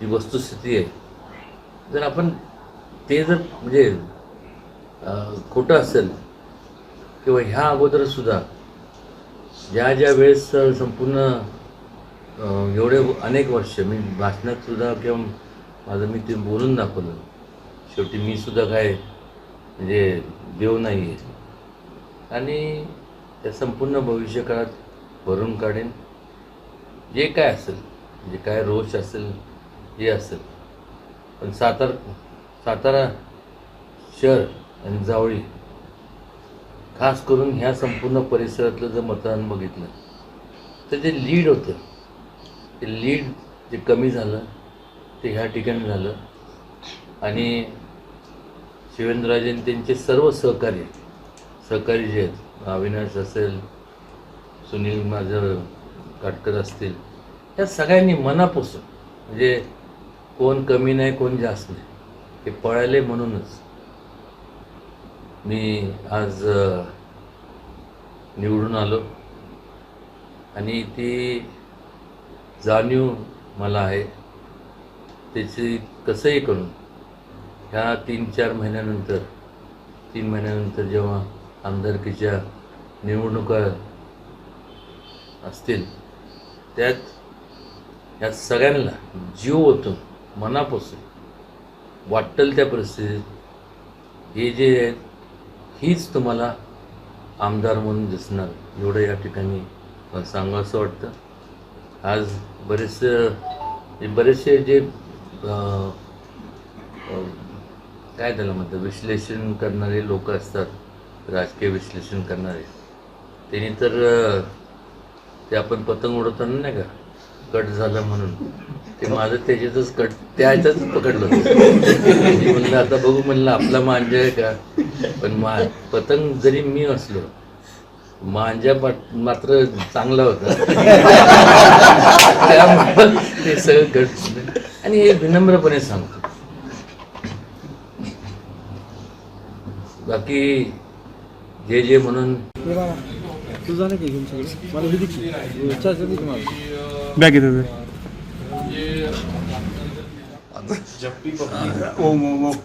जी वस्तुस्थिती आहे. जर आपण ते जर म्हणजे खोटं असेल किंवा ह्या अगोदरसुद्धा ज्या ज्या वेळेस संपूर्ण एवढे अनेक वर्ष मी भाषणातसुद्धा किंवा माझं मी ते बोलून दाखवलं. शेवटी मी सुद्धा काय म्हणजे देव नाही आहे. आणि त्या संपूर्ण भविष्यकाळात भरून काढेन. जे काय असेल जे काय रोष असेल हे असेल. पण सातार सातारा शहर आणि जावळी खास करून ह्या संपूर्ण परिसरातलं जर मतदान बघितलं तर जे लीड होतं ते लीड जे कमी झालं ते ह्या ठिकाणी झालं. आणि शिवेंद्रराजेन त्यांचे सर्व सहकारी सहकारी जे आहेत अविनाश असेल सुनील माझं काटकर असतील या सगळ्यांनी मनापासून म्हणजे कोण कमी नाही कोण जास्त नाही. हे पळाले म्हणूनच. मी आज निवडून आलो. आणि ती जाणीव मला आहे. त्याची कसंही करून ह्या तीन चार महिन्यानंतर तीन महिन्यानंतर जेव्हा आमदारकीच्या निवडणुका असतील त्यात ह्या सगळ्यांना जीव ओतून मनापासून वाटेल त्या परिस्थितीत हे जे आहेत हीच तुम्हाला आमदार म्हणून दिसणार. एवढं या ठिकाणी सांगावं असं वाटतं. आज बरेचसे बरेचसे जे काय त्याला म्हणतात विश्लेषण करणारे लोक असतात राजकीय विश्लेषण करणारे. त्यांनी तर ते आपण पतंग उडवताना नाही का कट झालं म्हणून. ते माझं त्याच्यातच कट त्या ह्याच्यातच पकडलं म्हणलं आता बघू म्हणलं आपला मांजा आहे का? पण मा पतंग जरी मी असलो मांजा मात्र चांगला होता. त्यामुळं ते सगळं घट आणि हे विनम्रपणे सांगतो. बाकी जे जे म्हणून तू जाणे की घेऊन सगळं मला बॅग येते ओम ओम ओम